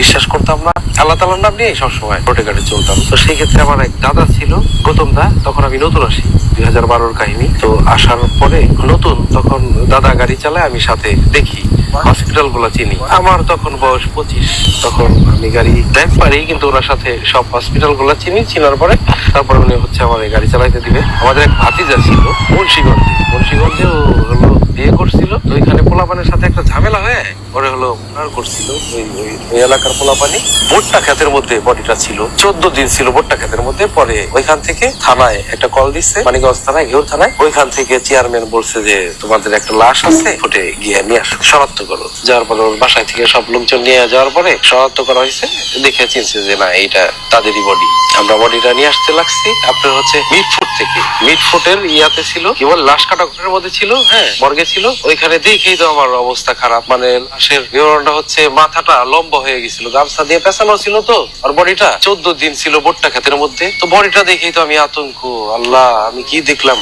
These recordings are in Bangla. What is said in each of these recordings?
বিশ্বাস করতাম না। আল্লাহ তালার নাম নিয়ে সবসময় রোডে ঘাটে চলতাম। তো সেই ক্ষেত্রে আমার এক দাদা ছিল গৌতম দা, তখন আমি নতুন আসি, দুই হাজার বারোর কাহিনী। তো আসার পরে নতুন, তখন দাদা গাড়ি চালায়, আমি সাথে দেখি হসপিটালগুলো চিনি। আমার তখন বয়স পঁচিশ, তখন আমি গাড়ি ড্রাইভ পারি, কিন্তু ওনার সাথে সব হসপিটালগুলো চিনি, চিনার পরে তারপরে উনি হচ্ছে আমার গাড়ি চালাইতে দিবে। আমাদের এক ভাতিজা ছিল, মুন্সিগঞ্জে। মুন্সিগঞ্জে হলো বিয়ে করছিল, তো ওইখানে পোলাপানের সাথে একটা ঝামেলা হয়ে ওরে হলো করছিল ওই ওই এলাকার পোলাপানি। মধ্যে বডিটা ছিল, চোদ্দ দিন ছিল মধ্যে। পরে ওইখান থেকে থানায় একটা কল দিচ্ছে থানায় ঘেউর থানায়। ওইখান থেকে চেয়ারম্যান বলছে যে, তোমাদের একটা লাশ আছে, ফুটে গিয়ে নিয়ে আসো, শনাক্ত করো। যাওয়ার পরে ওর বাসায় থেকে সব লোকজন নিয়ে যাওয়ার পরে শনাক্ত করা হয়েছে। দেখে চিনছে যে, না, এইটা তাদেরই বডি আমরা বডিটা নিয়ে আসতে লাগছি। আপনার হচ্ছে মিটফুট থেকে। মিটফুটের ইয়াতে ছিল কেবল লাশ কাটা মধ্যে ছিল হ্যাঁ মর্গে ছিল ওইখানে দেখেই তো আমার অবস্থা খারাপ। মানে লাশের বিবরণটা হচ্ছে মাথাটা লম্বা হয়ে গেছিল, গামছা দিয়ে পেছানো ছিল তো, আর বডিটা চোদ্দ দিন ছিল বোট্টা ক্ষেতের মধ্যে। তো বডিটা দেখেই তো আমি আতঙ্ক, আল্লাহ, আমি কি দেখলাম?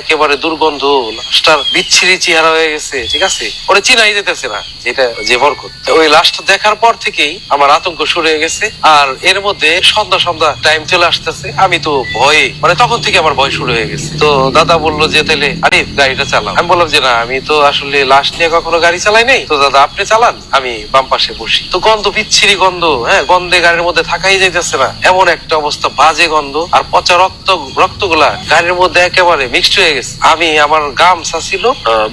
একেবারে দুর্গন্ধ, লাশটার বিচ্ছিরি চেহারা হয়ে গেছে, ঠিক আছে? চিনাই যেতেছে না, যেটা যে বরকত। ওই লাশটা দেখার পর থেকেই আমার আতঙ্ক শুরু হয়ে গেছে, আর এর মধ্যে সন্ধ্যা সন্ধ্যা টাইম চলে আসতেছে, আমি তো ভয়ে মানে তখন থেকে আমার ভয় শুরু হয়ে গেছে। তো দাদা বলল যে তাহলে আরে, গাড়িটা চালাও। আমি বললাম যে, না, আমি তো আসলে লাশ নিয়ে কখনো গাড়ি চালাই নাই। তো দাদা, আপনি চালান, আমি বাম পাশে বসি। তো গন্ধ, বিচ্ছিরি গন্ধ হ্যাঁ গন্ধে গাড়ির মধ্যে থাকাই যাইতেছে না। এমন একটা অবস্থা, বাজে গন্ধ আর পচা রক্ত, রক্তগুলা গাড়ির মধ্যে একেবারে মিক্সড হয়ে গেছে। আমি আমার গামছা ছিল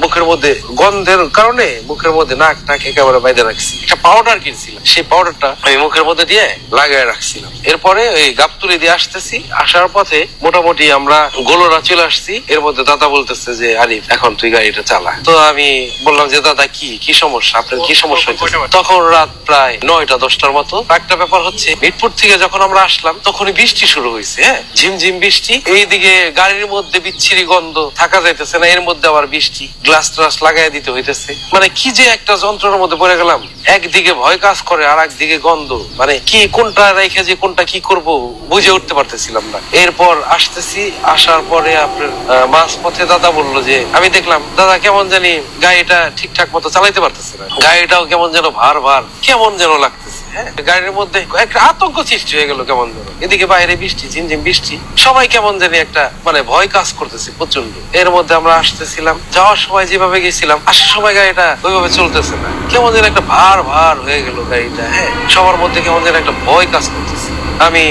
মুখের মধ্যে গন্ধের কারণে মুখের মধ্যে নাক টাক একেবারে বাইরে রাখছি। একটা পাউডার কিনছিলাম, সেই পাউডারটা আমি মুখের মধ্যে দিয়ে লাগাই রাখছিলাম। এরপরে ওই গাবতুলি দিয়ে আসতেছি, আসার পথে মোটামুটি আমরা গোলরা চলে আসছি। এর মধ্যে দাদা বলতেছে যে, আরিফ, এখন তুই গাড়িটা চালা। তো আমি বললাম যে দাদা কি কি সমস্যা? আপনার কি সমস্যা হচ্ছে তখন রাত প্রায় নয়টা দশটার মতো। একটা ব্যাপার হচ্ছে মিটপুর থেকে যখন আমরা আসলাম তখনই বৃষ্টি শুরু হয়েছে হ্যাঁ? ঝিমঝিম বৃষ্টি। এইদিকে গাড়ির মধ্যে বিচ্ছিরি গন্ধ থাকা যাইতেছে না এর মধ্যে আবার বৃষ্টি। গ্লাস ট্লাস লাগাই দিতে হইতেছে। মানে কি যে একটা যন্ত্রের মধ্যে পড়ে গেলাম। একদিকে ভয় কাজ করে আর একদিকে গন্ধ। মানে কি কোনটা রেখে যে কোনটা কি করব বুঝে উঠতে পারতেছিলাম না। এরপর আসতেছি আসার পরে আপনার মাঝ পথে দাদা বলল যে আমি দেখলাম দাদা, কেমন জানি গাড়িটা ঠিকঠাক মতো চালাইতে পারতেছে না। গাড়িটাও কেমন যেন ভার ভার কেমন যেন লাগতেছে হ্যাঁ? গাড়ির মধ্যে একটা আতঙ্ক সৃষ্টি হয়ে গেল কেমন যেন। এদিকে বাইরে বৃষ্টি, ঝিমঝিম বৃষ্টি। সবাই কেমন জানি একটা মানে ভয় কাজ করতেছে প্রচণ্ড এর মধ্যে আমরা আসতেছিলাম, যাওয়ার সময় যেভাবে গেছিলাম, আসার সময় গাড়িটা ওইভাবে চলতেছে না। কেমন যেন একটা ভার ভার হয়ে গেল গাড়িটা হ্যাঁ? সবার মধ্যে কেমন যেন একটা ভয় কাজ করতেছে। আমি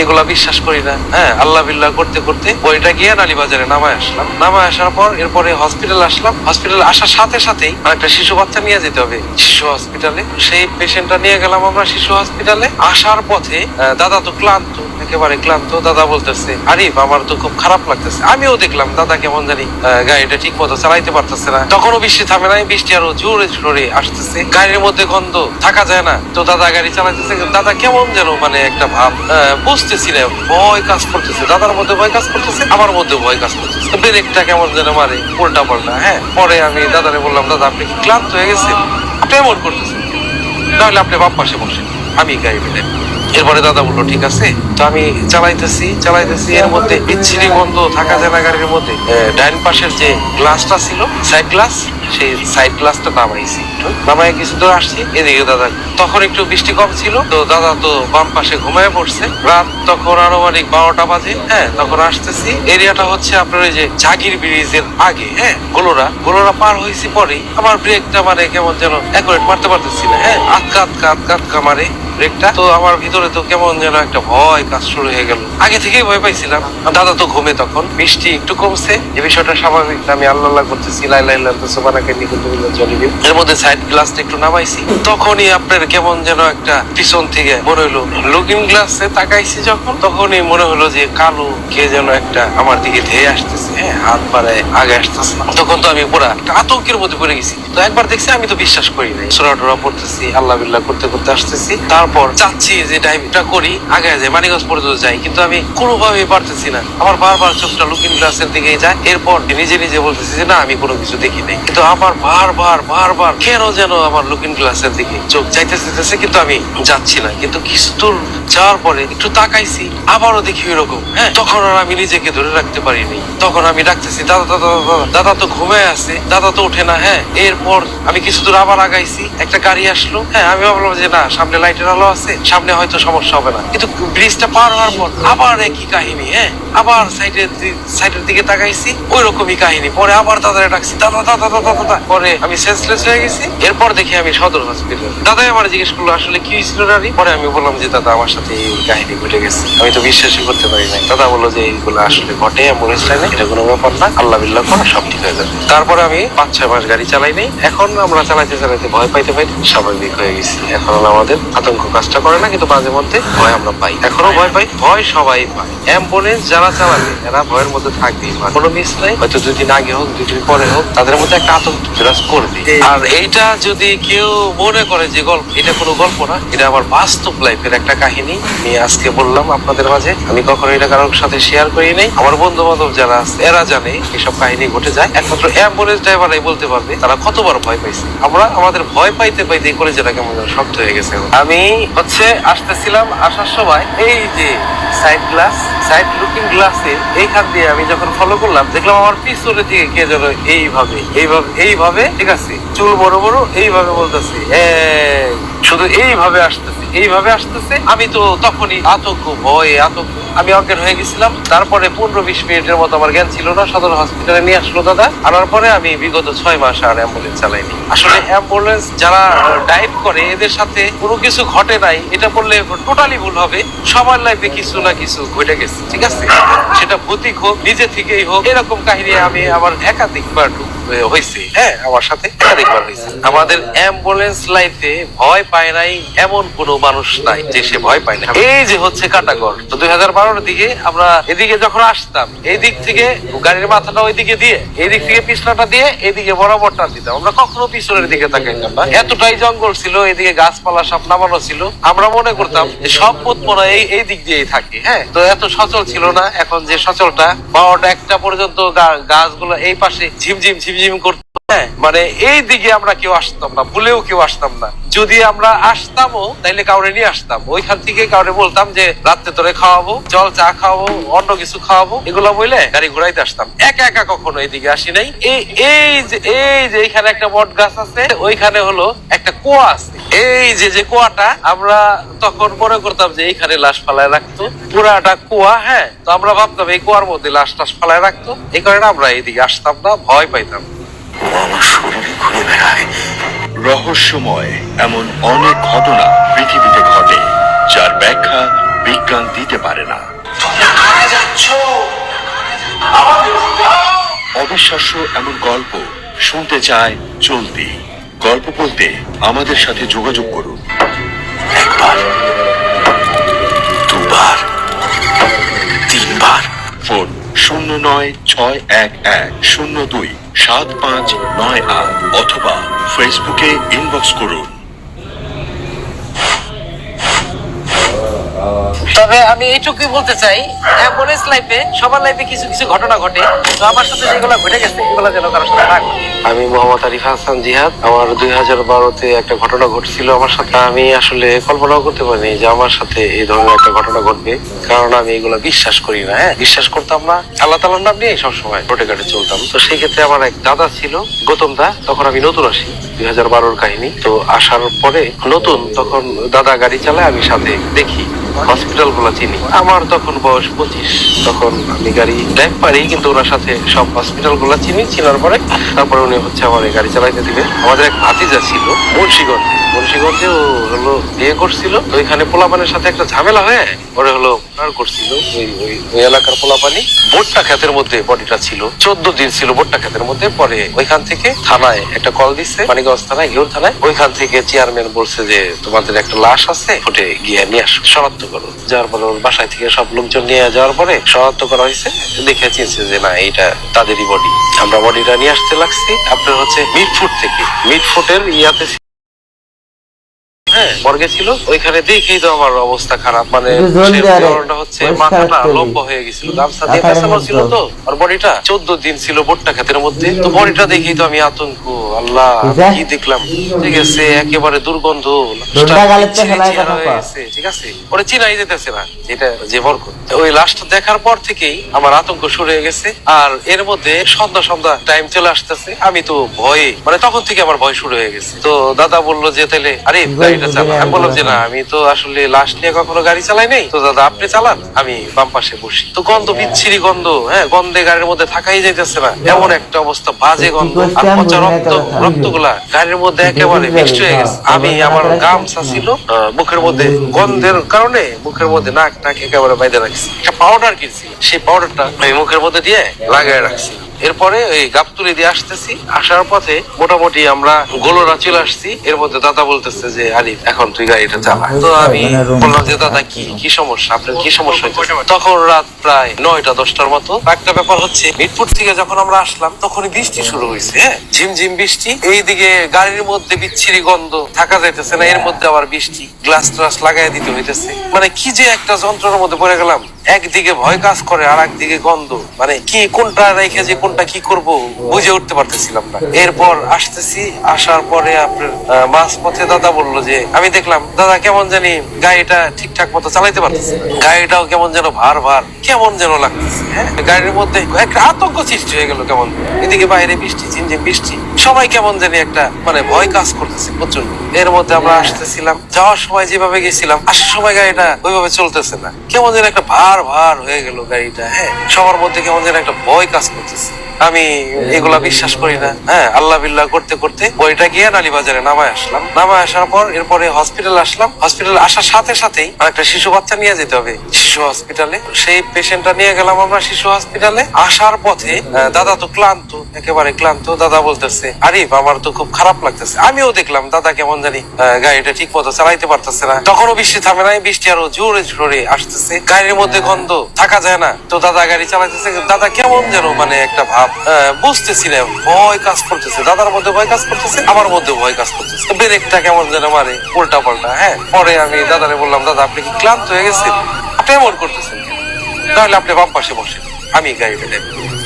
এগুলা বিশ্বাস করি না। হ্যাঁ আল্লাহ বিল্লাহ করতে করতে বইটা গিয়ে নালী বাজারে নামায় আসলাম। নামায় আসার পর এরপরে হসপিটাল আসলাম। হসপিটাল আসার সাথে সাথেই একটা শিশু বাচ্চা নিয়ে যেতে হবে। শিশু হসপিটালে সেই পেশেন্টটা নিয়ে গেলাম আমরা শিশু হসপিটালে আসার পথে দাদা তো ক্লান্ত, একেবারে ক্লান্ত। দাদা বলতেছে, আরিফ, আমার তো খুব খারাপ লাগতেছে। আমিও দেখলাম, দাদা কেমন জানি গাড়িটা ঠিক মতো চালাইতে পারতেছে না। তখনও বৃষ্টি থামে নাই, বৃষ্টি আরও জোরে জোরে আসতেছে। গাড়ির মধ্যে গন্ধ, থাকা যায় না। তো দাদা গাড়ি চালাইতেছে, দাদা কেমন যেন মানে একটা ভাব। বুঝতেছি না, ভয় কাজ করতেছে। দাদার মধ্যে ভয় কাজ করতেছে, আমার মধ্যে ভয় কাজ করতেছে। ব্রেকটা কেমন যেন মারে, উল্টা পাল্টা হ্যাঁ? পরে আমি দাদারে বললাম, দাদা, আপনি কি ক্লান্ত হয়ে গেছেন? আপনি এমন করতেছেন? তাহলে আপনি বাম পাশে বসেন, আমি গাড়ি মিলে এরপরে দাদা বলল, ঠিক আছে, তো আমি চালাইতেছি চালাইতেছি। এর মধ্যে বিচ্ছিরি বন্ধ থাকা যায় গাড়ির মধ্যে। ডাইন পাশের যে গ্লাসটা ছিল সাইড গ্লাস সেই সাইড নামাইছি। নামাই কিছু দূর আসছি, এদিকে দাদা তখন একটু বৃষ্টি কম ছিল, তো দাদা তো বাম পাশে ঘুমায় পড়ছে। রাত তখন বারোটা বাজে হ্যাঁ তখন আসতেছি। এরিয়াটা হচ্ছে আপনার ওই যে জাগির ব্রিজের আগে হ্যাঁ পার হয়েছি পরে আমার ব্রেকটা মানে কেমন যেন অ্যাকুরেট মারতে পারতেছি না হ্যাঁ মারে ব্রেকটা। তো আমার ভিতরে তো কেমন যেন একটা ভয় কাজ শুরু হয়ে গেল। আগে থেকেই ভয় পাইছিলাম। দাদা তো ঘুমে তখন। বৃষ্টি একটু কমছে। এই বিষয়টা স্বাভাবিক আমি আল্লাহ আল্লাহ করতেছি, লাই লাই লাই এর মধ্যে সাইড একটু নামাইছি। তখনই আপনার কেমন যেন একটা পিছন থেকে মনে হলো লুকিং গ্লাসে তাকাইছি যখন, তখনই মনে হলো যে কালো কে যেন একটা আমার দিকে ধেয়ে আসতেছে। হ্যাঁ হাত আগে আসতেছে তখন তো আমি পুরা আতঙ্কের মধ্যে পড়ে গেছি। তো একবার দেখছি, আমি তো বিশ্বাস করি নাই। টোরা পড়তেছি, আল্লাহ বিল্লাহ করতে করতে আসতেছি। তারপর চাচ্ছি যে ড্রাইভটা করি, আগে যে মানিগঞ্জ পর্যন্ত যাই। কিন্তু আমি কোনোভাবেই পারতেছি না। আমার বারবার চোখটা লুকিং গ্লাসের দিকে যায়। এরপর নিজে নিজে বলতেছি যে, না, আমি কোনো কিছু দেখি নাই। কিন্তু আমার বারবার বারবার কেন যেন আমার লুকিং গ্লাসের দিকে চোখ চাইতে চাইতেছে কিন্তু আমি যাচ্ছি না। কিন্তু কিছু দূর যাওয়ার পরে একটু তাকাইছি, আবারও দেখি এরকম হ্যাঁ? তখন আর আমি নিজেকে ধরে রাখতে পারিনি। তখন আমি ডাকতেছি, দাদা দাদা দাদা দাদা তো ঘুমায় আছে, দাদা তো ওঠে না হ্যাঁ? এরপর আমি কিছু দূর আবার আগাইছি, একটা গাড়ি আসলো হ্যাঁ? আমি ভাবলাম যে না, সামনে লাইটের আলো আছে, সামনে হয়তো সমস্যা হবে না। কিন্তু ব্রিজটা পার হওয়ার পর আবার একই কাহিনী হ্যাঁ? আবার সাইডের সাইডের দিকে তাকাইছি ওই রকমই কাহিনী। পরে আবার দাদারে ডাকছি, দাদা দাদা দাদা দাদা পরে আমি সেন্সলেস হয়ে গেছি। এরপর দেখি আমি সদর হসপিটাল দাদাই আমার জিজ্ঞেস করল, আসলে কি হয়েছিল নারী পরে আমি বললাম যে, দাদা, আমার সাথে এই কাহিনী ঘটে গেছে। আমি তো বিশ্বাসই করতে পারি নাই। দাদা বলল যে এইগুলো আসলে ঘটে অ্যাম্বুলেন্স লাইনে। এটা কোনো ব্যাপার না। আল্লাহ বিল্লাহ করো সব ঠিক হয়ে যাবে। তারপরে আমি পাঁচ, ছয় মাস গাড়ি চালাই নাই। এখন আমরা চালাইতে চালাইতে ভয় পাইতে পাই স্বাভাবিক হয়ে গেছি। এখন আমাদের আতঙ্ক কাজটা করে না, কিন্তু মাঝে মধ্যে ভয় আমরা পাই। এখনও ভয় পাই, ভয় সবাই পায়। অ্যাম্বুলেন্স যারা চালাবে, এরা ভয়ের মধ্যে থাকবেই। কোনো মিস নাই। হয়তো দুই দিন আগে হোক, দুই দিন পরে হোক, তাদের মধ্যে একটা আতঙ্ক বিরাজ করবে আর এইটা যদি কেউ মনে করে যে গল্প এটা কোনো গল্প না এটা আমার বাস্তব লাইফের একটা কাহিনী। আমি আজকে বললাম আপনাদের মাঝে আমি কখনো এটা কারোর সাথে শেয়ার করি নাই। আমার বন্ধু বান্ধব যারা আছে এরা জানে এসব কাহিনী ঘটে যায়। একমাত্র অ্যাম্বুলেন্স ড্রাইভাররাই বলতে পারবে তারা কতবার ভয় পাইছে। আমরা আমাদের ভয় পাইতে পাইতে করে যেটা কেমন যেন শক্ত হয়ে গেছে। আমি হচ্ছে আসতেছিলাম আসার সময় এই যে সাইড গ্লাস সাইড লুকিং গ্লাসে এইখান দিয়ে আমি যখন ফলো করলাম দেখলাম আমার পিছনের দিকে কে যেন এইভাবে এইভাবে এইভাবে ঠিক আছে? চুল বড় বড় এইভাবে বলতেছি "এই", শুধু এইভাবে আসতেছে এইভাবে আসতেছে। আমি তো তখনই আতঙ্ক, ভয়ে আতঙ্ক। আমি অজ্ঞান হয়ে গেছিলাম। তারপরে পনেরো বিশ মিনিটের মতো আমার জ্ঞান ছিল না। সদর হসপিটালে নিয়ে আসলো দাদা। আনার পরে আমি বিগত ছয় মাস আর অ্যাম্বুলেন্স চালাইনি। আসলে অ্যাম্বুলেন্স যারা ড্রাইভ করে, এদের সাথে কোনো কিছু ঘটে নাই। এটা বললে টোটালি ভুল হবে। সবার লাইফে কিছু না কিছু ঘটে গেছে, ঠিক আছে? সেটা ভৌতিক হোক, নিজে থেকেই হোক, এরকম কাহিনী আমি আমার একাধিকবার হয়েছে হ্যাঁ আমার সাথে একাধিকবার হয়েছে আমাদের অ্যাম্বুলেন্স লাইফে ভয় পায় নাই এমন মানুষ নাই যে সে ভয় পায় না। এই যে হচ্ছে তো দুই হাজার বারোর দিকে আমরা এদিকে যখন আসতাম থেকে গাড়ির মাথাটা দিয়ে থেকে পিছলাটা দিয়ে, এদিকে দিতাম। আমরা কখনো পিছনের দিকে না। এতটাই জঙ্গল ছিল, এদিকে গাছপালা সব নামানো ছিল। আমরা মনে করতাম যে সব পথ মনে এই এই দিক দিয়েই থাকে হ্যাঁ? তো এত সচল ছিল না। এখন যে সচলটা, বারোটা একটা পর্যন্ত গাছগুলো এই পাশে ঝিমঝিম ঝিমঝিম করতো মানে এই দিকে আমরা কেউ আসতাম না, ভুলেও কেউ আসতাম না। যদি আমরা আসতামও, তাইলে কাউরে নিয়ে আসতাম। ওইখান থেকে কাউরে বলতাম যে, রাত্রে তোরে খাওয়াবো, জল, চা খাওয়াবো, অন্য কিছু খাওয়াবো। এগুলো বলে গাড়ি ঘুরাইতে আসতাম। একা একা কখনো এদিকে আসি নাই। এই এই যে এই যে এখানে একটা বট গাছ আছে, ওইখানে হলো একটা কুয়া আছে। এই যে যে কুয়াটা আমরা তখন মনে করতাম যে এইখানে লাশ ফালায় রাখতো। পুরাটা কুয়া হ্যাঁ? তো আমরা ভাবতাম এই কুয়ার মধ্যে লাশ টাশ ফালায় রাখতো। এই কারণে আমরা এইদিকে আসতাম না ভয় পাইতাম। রহস্যময় এমন অনেক ঘটনা পৃথিবীতে ঘটে যার ব্যাখ্যা বিজ্ঞান দিতে পারে না। অবিশ্বাস্য এমন গল্প শুনতে চায় চলতি। গল্প বলতে আমাদের সাথে যোগাযোগ করুন। একবার, দুবার, তিনবার। ফোন শূন্য নয় ছয় এক এক শূন্য দুই সাত পাঁচ নয় আট অথবা ফেসবুকে ইনবক্স করুন। তবে আমি এইটুকুই বলতে চাই, অ্যাম্বুলেন্স লাইফে, সবার লাইফে কিছু কিছু ঘটনা ঘটে। তো আমার সাথে যেগুলো ঘটে গেছে, এগুলো যেন কারোর সাথে না ঘটে। আমি মোহাম্মদ আরিফ হাসান জিহাদ। আমার দুই হাজার বারোতে একটা ঘটনা ঘটছিল আমার সাথে। আমি আসলে কল্পনাও করতে পারিনি যে আমার সাথে এই ধরনের একটা ঘটনা ঘটবে। কারণ আমি এগুলো বিশ্বাস করি না হ্যাঁ? বিশ্বাস করতাম না। আল্লাহ তালার নাম নিয়ে সবসময় রোটে ঘাটে চলতাম। তো সেই ক্ষেত্রে আমার এক দাদা ছিল, গৌতম দা। তখন আমি নতুন আসি, দুই হাজার বারোর কাহিনী। তো আসার পরে নতুন, তখন দাদা গাড়ি চালায়, আমি সাথে দেখি। হসপিটালগুলো চিনি। আমার তখন বয়স পঁচিশ। তখন আমি গাড়ি ড্রাইভ পারি, কিন্তু ওনার সাথে সব হসপিটালগুলো চিনি, চিনার পরে তারপরে উনি হচ্ছে আমার গাড়ি চালাইতে দিবে। আমাদের এক ভাতিজা ছিল মুন্সিগঞ্জে। মুন্সিগঞ্জে ও হলো বিয়ে করছিল। তো ওইখানে পোলাপানের সাথে একটা ঝামেলা হয়ে। ওরে হলো মার করছিল ওই ওই ওই এলাকার পোলাপানি। ভুট্টা ক্ষেতের মধ্যে বডিটা ছিল। চোদ্দ দিন ছিল ভুট্টা ক্ষেতের মধ্যে। পরে ওইখান থেকে থানায় একটা কল দিচ্ছে মানিকগঞ্জ থানায় ঘিউর থানায়। ওইখান থেকে চেয়ারম্যান বলছে যে, তোমাদের একটা লাশ আছে ফুটে গিয়ে নিয়ে আসো। শনাক্ত করো। যাওয়ার পরে ওর বাসায় থেকে সব লোকজন নিয়ে যাওয়ার পরে শনাক্ত করা হয়েছে। দেখে চিনছে যে, না, এইটা তাদেরই বডি আমরা বডিটা নিয়ে আসতে লাগছি। আপনার হচ্ছে মিডফুট থেকে। মিডফুটের ইয়াতে হ্যাঁ মর্গে ছিল ওইখানে দেখেই তো আমার অবস্থা খারাপ মানে হচ্ছে মাথাটা। লম্বা হয়ে গেছিল গামছা দিয়ে ছিল তো আর বডিটা চোদ্দ দিন ছিল বোটটা ক্ষেতের মধ্যে। তো বডিটা দেখেই তো আমি আতঙ্ক আল্লাহ কি দেখলাম? ঠিক আছে একেবারে দুর্গন্ধ ঠিক আছে? ওরে চিনাই যেতেছে না এটা যে ওই লাশটা দেখার পর থেকেই আমার আতঙ্ক শুরু হয়ে গেছে আর এর মধ্যে সন্ধ্যা সন্ধ্যা টাইম চলে আসতেছে আমি তো ভয়ে মানে তখন থেকে আমার ভয় শুরু হয়ে গেছে। তো দাদা বলল যে তাহলে আরে গাড়িটা চালা আমি বললাম যে না আমি তো আসলে লাশ নিয়ে কখনো গাড়ি চালাই নাই। তো দাদা আপনি চালান আমি বাম পাশে বসি। তো গন্ধ বিচ্ছিরি গন্ধ হ্যাঁ গন্ধে গাড়ির মধ্যে থাকাই যাইতেছে না। এমন একটা অবস্থা বাজে গন্ধ আর পচা রক্ত রক্তগুলা গাড়ির মধ্যে একেবারে মিক্সড হয়ে গেছে। আমি আমার গামছা ছিল মুখের মধ্যে গন্ধের কারণে মুখের মধ্যে নাক টাক একেবারে বাইরে রাখছি। একটা পাউডার কিনছি সেই পাউডারটা আমি মুখের মধ্যে দিয়ে লাগাই রাখছি। এরপরে ওই গাবতুলি দিয়ে আসতেছি। আসার পথে মোটামুটি আমরা গোলরা চলে আসছি। এর মধ্যে দাদা বলতেছে যে আরিফ এখন তুই গাড়িটা চালা। তো আমি বললাম যে দাদা কি কি সমস্যা? আপনার কি সমস্যা হয়েছে তখন রাত প্রায় নয়টা দশটার মতো। একটা ব্যাপার হচ্ছে মিরপুর থেকে যখন আমরা আসলাম তখনই বৃষ্টি শুরু হয়েছে হ্যাঁ? ঝিমঝিম বৃষ্টি। এইদিকে গাড়ির মধ্যে বিচ্ছিরি গন্ধ থাকা যাইতেছে না। এর মধ্যে আবার বৃষ্টি। গ্লাস ট্লাস লাগাই দিতে হইতেছে। মানে কি যে একটা যন্ত্রের মধ্যে পড়ে গেলাম। একদিকে ভয় কাজ করে আর একদিকে গন্ধ। মানে কি, কোনটা রেখে যে কোনটা কি করব বুঝে উঠতে পারতেছিলাম না। এরপর আসতেছি, আসার পরে আপনার মাঝ পথে দাদা বলল যে, আমি দেখলাম, দাদা, কেমন জানি গাড়িটা ঠিকঠাক মতো চালাইতে পারতেছে গাড়িটাও কেমন যেন ভার ভার, কেমন যেন লাগতেছে হ্যাঁ? গাড়ির মধ্যে একটা আতঙ্ক সৃষ্টি হয়ে গেল কেমন? এদিকে বাইরে বৃষ্টি চিনছে বৃষ্টি। সবাই কেমন জানি একটা মানে ভয় কাজ করতেছে প্রচুর এর মধ্যে আমরা আসতেছিলাম। যাওয়ার সময় যেভাবে গেছিলাম, আসার সময় গাড়িটা ওইভাবে চলতেছে না। কেমন যেন একটা ভার ভার হয়ে গেল গাড়িটা হ্যাঁ? সবার মধ্যে কেমন যেন একটা ভয় কাজ করতেছে। আমি এগুলা বিশ্বাস করি না হ্যাঁ? আল্লাহ বিল্লাহ করতে করতে বইটা গিয়ে নালিবাজারে নামায় আসলাম। নামায় আসার পর এরপরে হসপিটাল আসলাম। হসপিটাল আসার সাথে সাথেই একটা শিশু বাচ্চা নিয়ে যেতে হবে শিশু হসপিটালে। সেই পেশেন্টটা নিয়ে গেলাম আমরা শিশু হসপিটালে। আসার পথে দাদা তো ক্লান্ত, একেবারে ক্লান্ত। দাদা বলতেছে, আরিফ, আমার তো খুব খারাপ লাগতেছে। আমিও দেখলাম, দাদা কেমন জানি গাড়িটা ঠিক মতো চালাইতে পারতেছে না। তখনও বৃষ্টি থামে নাই, বৃষ্টি আরও জোরে জোরে আসতেছে। গাড়ির মধ্যে গন্ধ, থাকা যায় না। তো দাদা গাড়ি চালাইতেছে দাদা কেমন যেন মানে একটা ভাব বুঝতেছি না, ভয় কাজ করতেছে। দাদার মধ্যে ভয় কাজ করতেছে, আমার মধ্যে ভয় কাজ করতেছে। ব্রেকটা কেমন যেন মারে উল্টা পাল্টা হ্যাঁ? পরে আমি দাদারে বললাম, দাদা, আপনি কি ক্লান্ত হয়ে গেছেন? আপনি এমন করতেছেন তাহলে আপনি বাম পাশে বসেন, আমি গাড়িটা নেব।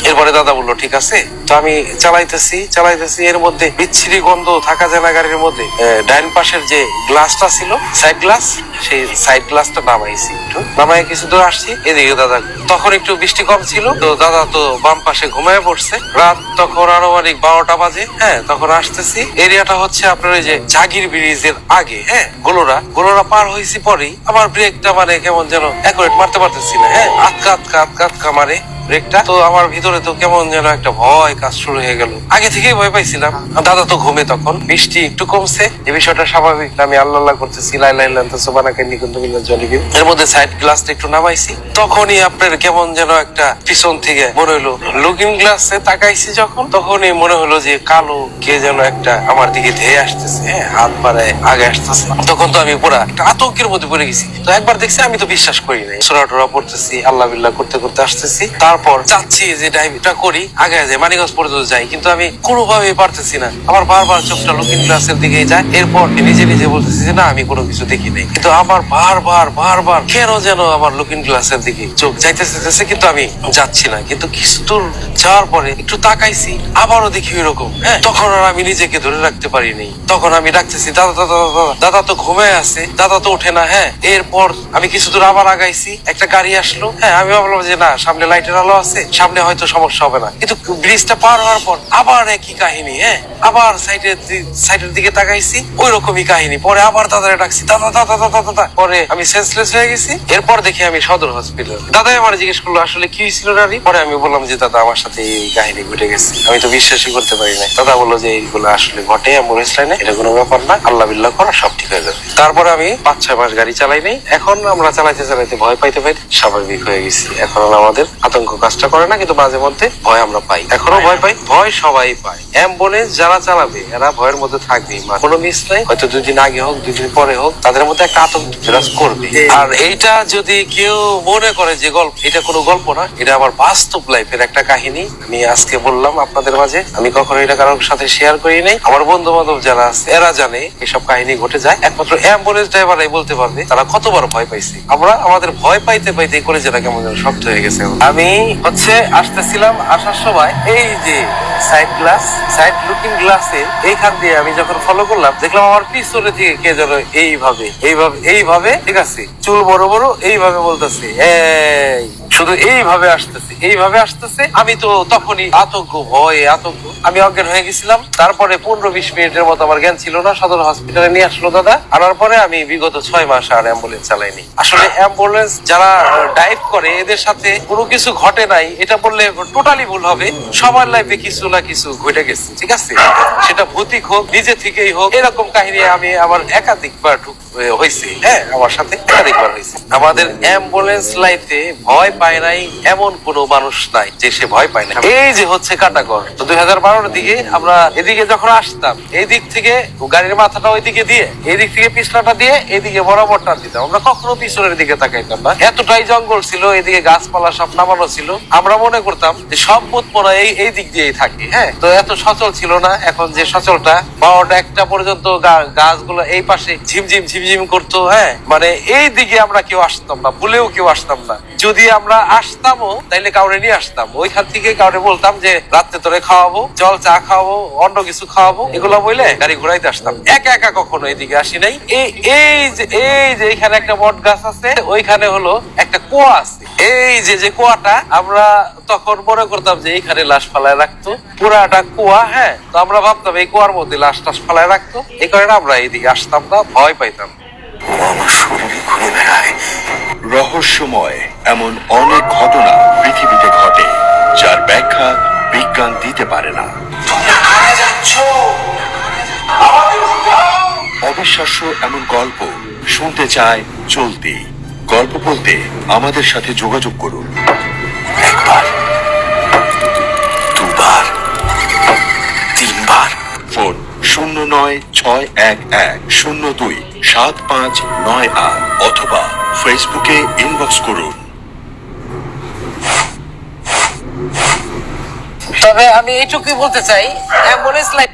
এরপরে দাদা বলল, ঠিক আছে। তো আমি চালাইতেছি চালাইতেছি, এর মধ্যে বিচ্ছিরি গন্ধ থাকা যায় না গাড়ির মধ্যে। ডাইন পাশের যে গ্লাসটা ছিল, সাইড গ্লাস সেই সাইড গ্লাসটা নামাইছি একটু। নামাই কিছু দূর আসছি, এদিকে দাদা, তখন একটু বৃষ্টি কম ছিল। তো দাদা তো বাম পাশে ঘুমায় পড়ছে। রাত তখন আনুমানিক বারোটা বাজে। হ্যাঁ তখন আসতেছি। এরিয়াটা হচ্ছে আপনার ওই যে জাগির ব্রিজের আগে হ্যাঁ গোলোরা। গোলোরা পার হয়েছি পরেই। আমার ব্রেকটা মানে কেমন যেন অ্যাকুরেট মারতে পারতেছি না হ্যাঁ আটকা আটকা আটকা আটকা মারে। ব্রেকটা তো আমার ভিতরে তো কেমন যেন একটা ভয় কাজ শুরু হয়ে গেল। আগে থেকেই ভয় পাইছিলাম। দাদা তো ঘুমে তখন। বৃষ্টি একটু কমছে। এই বিষয়টা স্বাভাবিক আমি আল্লাহ আল্লাহ করতেছি। এর মধ্যে সাইড একটু নামাইছি। তখনই আপনার কেমন যেন একটা পিছন থেকে মনে হলো লুকিং গ্লাসে তাকাইছি যখন। তখনই মনে হলো যে কালো কে যেন একটা আমার দিকে ধেয়ে আসতেছে। হ্যাঁ হাত বাড়ায় আগে আসতেছে। তখন তো আমি পুরা একটা আতঙ্কের মধ্যে পড়ে গেছি। তো একবার দেখছি, আমি তো বিশ্বাস করি নাই। সোরা টোরা পড়তেছি, আল্লাহ বিল্লাহ করতে করতে আসতেছি। তারপর চাচ্ছি যে ড্রাইভিংটা করি আগে যাই মানিগঞ্জ পর্যন্ত যাই, কিন্তু আমি কোনোভাবে পারতেছি না। আমার বারবার চোখটা লুকিং গ্লাসের দিকে যায়, এরপর নিজে নিজে বলতেছি যে না, আমি কোনো কিছু দেখি নাই। কিন্তু আমার বারবার বারবার কেন যেন আমার লুকিং গ্লাসের দিকে চোখ যাইতেছে কিন্তু আমি যাচ্ছি না। কিন্তু কিছু দূর যাওয়ার পরে একটু তাকাইছি, আবারও দেখি এরকম হ্যাঁ? তখন আর আমি নিজেকে ধরে রাখতে পারিনি তখন আমি ডাকতেছি, দাদা দাদা দাদা দাদা তো ঘুমায় আছে, দাদা তো ওঠে না হ্যাঁ? এরপর আমি কিছু দূর আবার আগাইছি, একটা গাড়ি আসলো হ্যাঁ? আমি ভাবলাম যে না, সামনে লাইটের আলো আছে, সামনে হয়তো সমস্যা হবে না। কিন্তু ব্রিজটা পার হওয়ার পর আবার একই কাহিনী হ্যাঁ? আবার সাইডের সাইডের দিকে তাকাইছি ওই রকমই কাহিনী। পরে আবার দাদারে ডাকছি, দাদা দাদা দাদা দাদা পরে আমি সেন্সলেস হয়ে গেছি। এরপর দেখি আমি সদর হসপিটাল দাদাই আমার জিজ্ঞেস করল, আসলে কি হয়েছিল নারী পরে আমি বললাম যে, দাদা, আমার সাথে এই কাহিনী ঘটে গেছে। আমি তো বিশ্বাসই করতে পারি না দাদা বলল যে, এইগুলো আসলে ঘটে অ্যাম্বুলেন্স লাইনে এটা কোনো ব্যাপার না। আল্লাহ বিল্লাহ করা সব ঠিক হয়ে যাবে। তারপরে আমি পাঁচ, ছয় মাস গাড়ি চালাই নাই। এখন আমরা চালাইতে চালাইতে ভয় পাইতে পাইতে স্বাভাবিক হয়ে গেছি। এখন আমাদের আতঙ্ক কাজটা করে না, কিন্তু মাঝে মধ্যে ভয় আমরা পাই। এখনও ভয় পাই। ভয় সবাই পায়। অ্যাম্বুলেন্স যারা চালাবে এরা ভয়ের মধ্যে থাকবেই। মা কোনো মিস নাই হয়তো দুই দিন আগে হোক দুই দিন পরে হোক তাদের মধ্যে একটা আতঙ্ক বিরাজ করবে আর এইটা যদি কেউ মনে করে যে গল্প এটা কোনো গল্প না এটা আমার বাস্তব লাইফের একটা কাহিনী। আমি আজকে বললাম আপনাদের মাঝে আমি কখনো এটা কারোর সাথে শেয়ার করি নাই। আমার বন্ধু বান্ধব যারা আছে এরা জানে এসব কাহিনী ঘটে যায়। একমাত্র অ্যাম্বুলেন্স ড্রাইভাররাই বলতে পারবে তারা কতবার ভয় পাইছে। আমরা আমাদের ভয় পাইতে পাইতে করে যেটা কেমন যেন শক্ত হয়ে গেছে আমি হচ্ছে আসতেছিলাম আসার সময় এই যে সাইড গ্লাস সাইড লুকিং গ্লাসে এইখান দিয়ে আমি যখন ফলো করলাম, দেখলাম আমার পিছনে থেকে কে যেন এইভাবে এইভাবে এইভাবে, ঠিক আছে? চুল বড় বড়, এইভাবে বলতেছে, এই, শুধু এইভাবে আসতেছে এইভাবে আসতেছে। আমি তো তখনই আতঙ্ক, ভয়ে আতঙ্ক। আমি অজ্ঞান হয়ে গেছিলাম। তারপরে পনেরো বিশ মিনিটের মতো আমার জ্ঞান ছিল না, সদর হসপিটালে নিয়ে আসলো দাদা। আনার পরে আমি বিগত ছয় মাস আর অ্যাম্বুলেন্স চালাইনি। আসলে অ্যাম্বুলেন্স যারা ডাইভ করে, এদের সাথে কোনো কিছু ঘটে নাই। এটা বললে টোটালি ভুল হবে। সবার লাইফে কিছু না কিছু ঘটে গেছে, ঠিক আছে? সেটা ভৌতিক হোক, নিজে থেকেই হোক, এরকম কাহিনী আমি আমার একাধিকবার হয়েছে হ্যাঁ আমার সাথে একাধিকবার হয়েছে আমাদের অ্যাম্বুলেন্স লাইফে ভয় পায় নাই এমন কোনো মানুষ নাই যে সে ভয় পায় না এই যে হচ্ছে কাটাগড় তো দুই হাজার বারোর দিকে আমরা এদিকে যখন আসতাম, এই দিক থেকে গাড়ির মাথাটা ওইদিকে দিয়ে, এই দিক থেকে পিছলাটা দিয়ে, এইদিকে বরাবরটা দিতাম। আমরা কখনো পিছনের দিকে তাকাইতাম না। এতটাই জঙ্গল ছিল, এদিকে গাছপালা সব নামানো ছিল। আমরা মনে করতাম যে সব মনে এই এই দিক দিয়েই থাকে হ্যাঁ? তো এত সচল ছিল না। এখন যে সচলটা, বারোটা একটা পর্যন্ত গাছগুলো এই পাশে ঝিমঝিম ঝিমঝিম করতো হ্যাঁ? মানে এই দিকে আমরা কেউ আসতাম না, ভুলেও কেউ আসতাম না। যদি আমরা আসতামও, তাইলে কাউরে নিয়ে আসতাম। ওইখান থেকে কাউরে বলতাম যে, রাত্রে তোরে খাওয়াবো, জল চা খাওয়াবো, অন্য কিছু খাওয়াবো। এগুলো বলে গাড়ি ঘুরাইতে আসতাম। একা একা কখনো এদিকে আসি নাই। এই এই যে এই যে এখানে একটা বট গাছ আছে, ওইখানে হলো একটা কুয়া আছে। এই যে যে কুয়াটা, আমরা তখন মনে করতাম যে, এইখানে লাশ ফালায় রাখতো। পুরাটা কুয়া হ্যাঁ? তো আমরা ভাবতাম এই কুয়ার মধ্যে লাশ টাশ ফালায় রাখতো। এই কারণে আমরা এইদিকে আসতাম না, ভয় পাইতাম। ঘুরে বেড়ায়। রহস্যময় এমন অনেক ঘটনা পৃথিবীতে ঘটে যার ব্যাখ্যা বিজ্ঞান দিতে পারে না। অবিশ্বাস্য এমন গল্প শুনতে চায় চলতি। গল্প বলতে আমাদের সাথে যোগাযোগ করুন। একবার দুবার তিনবার। ফোন শূন্য নয় ছয় এক এক শূন্য দুই সাত পাঁচ নয় আট অথবা ফেসবুকে ইনবক্স করুন। তবে আমি এইটুকুই বলতে চাই, অ্যাম্বুলেন্স লাইফ